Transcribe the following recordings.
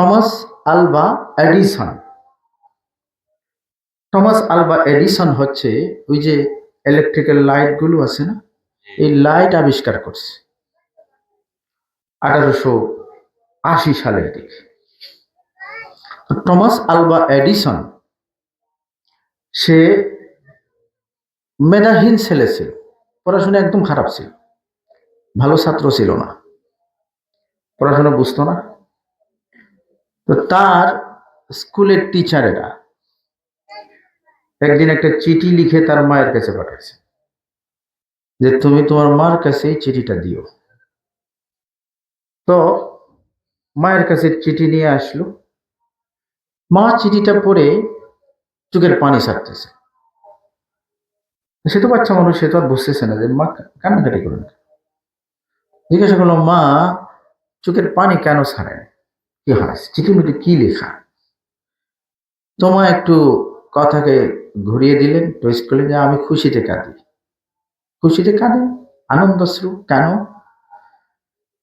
Thomas Alva Edison Thomas Alva Edison হচ্ছে ওই যে ইলেকট্রিক্যাল লাইটগুলো আছে না? এই লাইট আবিষ্কার করছে। আঠারোশো আশি সালের দিকে। টমাস আলবা এডিসন সে মেধাহীন ছেলে ছিল, পড়াশোনা একদম খারাপ ছিল। ভালো ছাত্র ছিল না। পড়াশোনা বুঝতো না। তো তার স্কুলের টিচারেরা একদিন একটা চিঠি লিখে তার মায়ের কাছে পাঠাইছে যে, তুমি তোমার মার কাছে এই চিঠিটা দিও। তো মায়ের কাছে চিঠি নিয়ে আসলো। মা চিঠিটা পড়ে চোখের পানি ছাড়তেছে। সে তো বাচ্চা মানুষ, সে তো আর বুঝতেছে না যে, মা, কান্নাকাটি করুন জিজ্ঞাসা করল, মা, চোখের পানি কেন ছাড়ে কি হয় চিঠির মধ্যে কি লেখা? তোমা একটু কথাকে ঘুরিয়ে দিলেন টুইস্ট করলেন যে আমি খুশিতে কাঁদি। খুশিতে কাঁদে? আনন্দশ্রু কেন?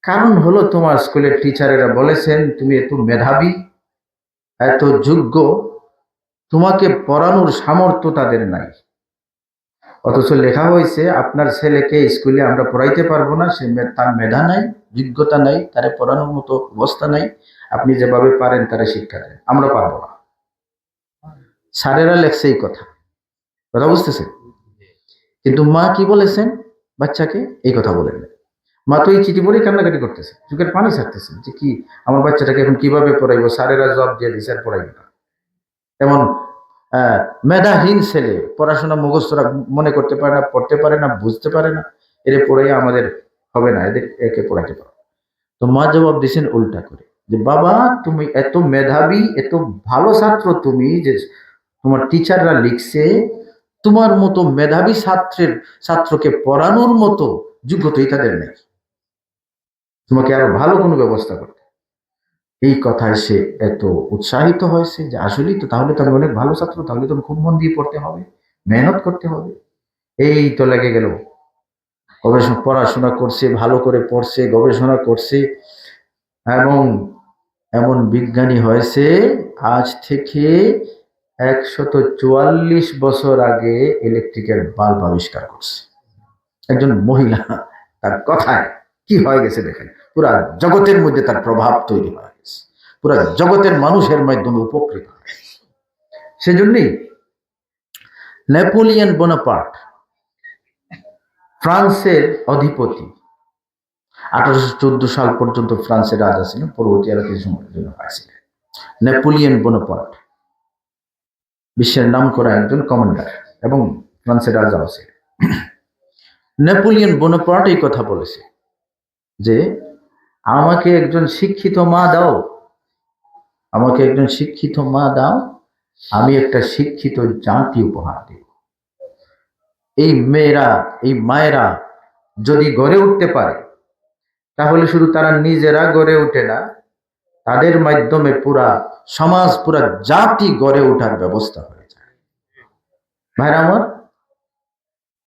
কারণ হলো তোমার স্কুলের টিচারেরা বলেছেন, তুমি এত মেধাবী, এত যোগ্য, তোমাকে পড়ানোর সামর্থ্য তাদের নাই। অথচ লেখা হয়েছে, আপনার ছেলেকে স্কুলে আমরা পড়াইতে পারব না, সে তার মেধা নাই, যোগ্যতা নাই, তারে পড়ানোর মতো অবস্থা নাই আপনি যেভাবে পারেন তারে শিক্ষা দেন আমরা পারব না। স্যারেরা লেখছে এই কথা। কথা বুঝতেছেন? কিন্তু মা কি বলেছেন? বাচ্চাকে এই কথা বলেন। মা তো এই চিঠি পড়েই কান্নাকাটি করতেছে। চোখের পানি ছাড়তেছে যে কি, আমার বাচ্চাটাকে এখন কীভাবে পড়াইবো? স্যারেরা জব দিয়ে দিছে আর পড়াইবে না। এমন মেধাহীন ছেলে, পড়াশোনা মুখস্থ রাখ- মনে করতে পারে না, পড়তে পারে না, বুঝতে পারে না। এদের পড়াই আমাদের হবে না, এদের একে পড়াইতে পারো তো মা জবাব দিয়েছেন উল্টা করে। যে, বাবা, তুমি এত মেধাবী, এত ভালো ছাত্র তুমি যে, তোমার টিচাররা লিখছে, তোমার মতো মেধাবী ছাত্রের, ছাত্রকে পড়ানোর মতো যোগ্যতাই তাদের নেই। তোমাকে আরও ভালো কোনো ব্যবস্থা করতে। এই কথায় সে এত উৎসাহিত হয়েছে যে, আসলেই তো, তাহলে তো আমি অনেক ভালো ছাত্র, তাহলে তো খুব মন দিয়ে পড়তে হবে, মেহনত করতে হবে। এই তো লেগে গেল। গবেষণা, পড়াশোনা করছে, ভালো করে পড়ছে, গবেষণা করছে এবং এমন বিজ্ঞানী হয়েছে, আজ থেকে একশত চুয়াল্লিশ বছর আগে ইলেকট্রিকের বাল্ব আবিষ্কার করছে। একজন মহিলা, তার কথায় কি হয়ে গেছে দেখেন? পুরা জগতের মধ্যে তার প্রভাব তৈরি হয়ে গেছে। পুরা জগতের মানুষের মাধ্যমে উপকৃত হয় সেজন্যই নেপোলিয়ন বোনাপার্ট, ফ্রান্সের অধিপতি আঠারোশো চোদ্দ সাল পর্যন্ত ফ্রান্সের রাজা ছিলেন, পরবর্তী আরও কিছু সময়ের জন্য হয়েছিলেন নেপোলিয়ন বোনাপার্ট, বিশ্বের নাম করা একজন কমান্ডার এবং ফ্রান্সের রাজাও ছিলেন। নেপোলিয়ন বোনাপার্ট এই কথা বলেছে যে, আমাকে একজন শিক্ষিত মা দাও, আমাকে একজন শিক্ষিত মা দাও, আমি একটা শিক্ষিত জাতি উপহার দেব। এই মেয়েরা, এই মায়েরা যদি গড়ে উঠতে পারে তাহলে শুধু তারা নিজেরা গড়ে ওঠে না, তাদের মাধ্যমে পুরা সমাজ, পুরা জাতি গড়ে ওঠার ব্যবস্থা হয়ে যায়। ভাইরা আমার